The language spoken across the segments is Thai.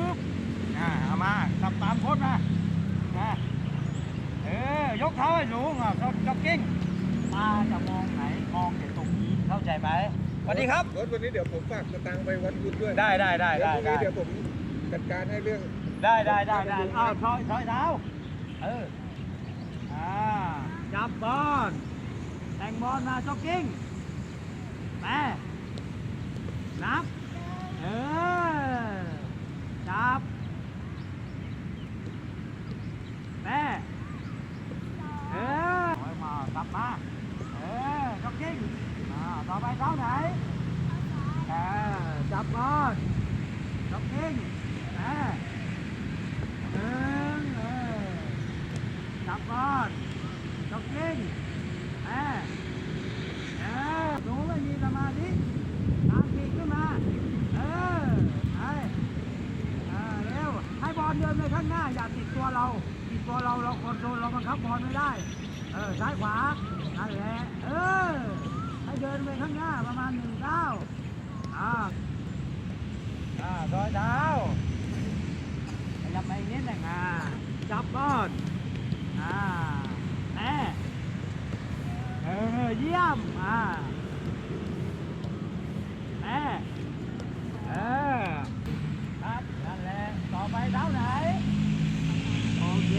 ปึ๊บอ่าเอามาทำตามโค้ดมานะเออยกเท้าให้สูงอะจ็อกกิ้งตาจะมองไหนมองแต่ตรงนี้เข้าใจไหมสวัสดีครับ รถวันนี้เดี๋ยวผมฝากสตางค์ไปวัดคุณด้วยได้ได้ได้เดี๋ยวได้พรุ่งได้นี้เดี๋ยวผมจัดการให้เรื่องได้ได้ได้ได้อ้าวถอยถอยเท้าเอออ่าจับบอลแต่งบอลมาจ็อกกิ้งแม่นับ เออ จับ แม่เออถอย มาเออจกกิ้งอ่าต่อไปเท้าไหนเออจับบอลจกกิ้งแม่หนึ่งเออจับบอลจกกิ้งแม่เออหนูไม่มีสมาธิตามปีกขึ้นมาเออไปเออเร็วให้บอลเดินไปข้างหน้าอย่าติดตัวเราติดตัวเราเราคอนโทรลเราบังคับบอลไม่ได้ เออซ้ายขวานั่นแหละเออให้เดินไปข้างหน้าประมาณหนึ่งเก้าวอ่าอ่าร้อยเท้าขยับไปนิดหนึ่งอ่าจับบอลอ่าแน่เออเยี่ยมอ่าแน่เออครับนั่นแหละต่อไปเท้าไหนโอเค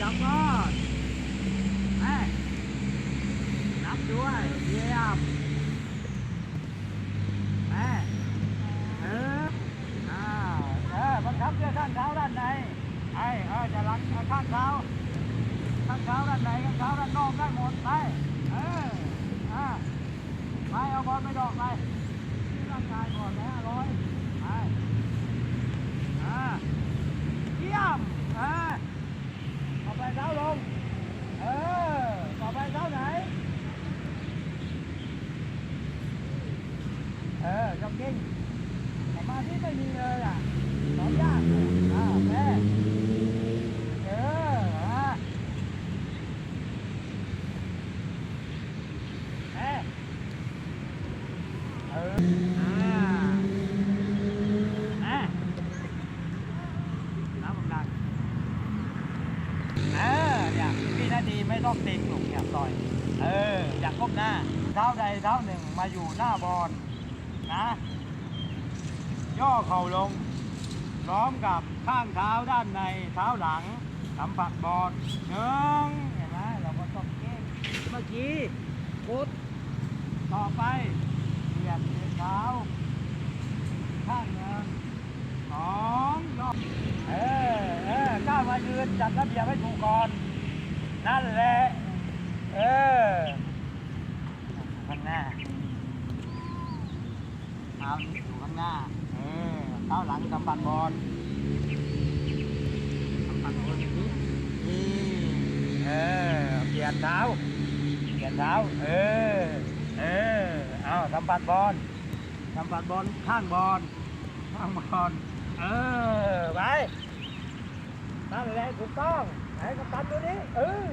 จับก้อนแม่นับ ด้วยเยี่ยมแม่เอออ้าวเออบังคับด้วยข้างเท้าด้านในไอ้เออจะลังข้างเท้าข้างเท้าด้านในข้างเท้าด้านนอกได้หมดไปเอออ่าไปเอาบอลไปดอกไปร่างกายก่อนนะร้อยไปอ่าเยี่ยมอ่าต่อไปเท้าลง เออ ต่อไปเท้าไหน เออจ็อกกิ้งสมาธิไม่มีเลยอะสอนยากเลยอ่าแม่เอออ่าแม่เอออ่าแม่น้ำมันดังเออเนี่ยพี่นาทีไม่ต้องติงหลงเนี่ยต่อย เออ อยากก้มหน้า เท้าใดเท้าหนึ่งมาอยู่หน้าบอล นะ ย่อเข่าลง พร้อมกับข้างเท้าด้านในเท้าหลังสัมผัสบอลหนึ่งเห็นไหมเราก็ต้องเก้งเมื่อกี้กุดต่อไปเปลี่ยนเท้าข้างหนึ่งสองยกเออเออก้าวมายืนจัดระเบียบให้ถูกก่อน นั่นแหละ เออข้างหน้า เท้านี้อยู่ข้างหน้าเออเท้าหลังกำปั้นบอลกำปันบอลนี้นี่เออเปลี่ยนเท้าเปลี่ยนเท้าเออเออเอาทำปัดบอลทำปัดบอลข้างบอลข้างบอลเออไปนั่นแหละถูกต้องไหนกัปตันดูนี่เออ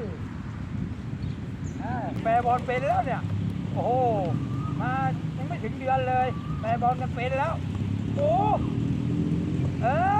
เออแปรบอลเป็นแล้วเนี่ยโอ้โห มายังไม่ถึงเดือนเลย แต่บอลกันเป็นแล้ว โอ้ เออ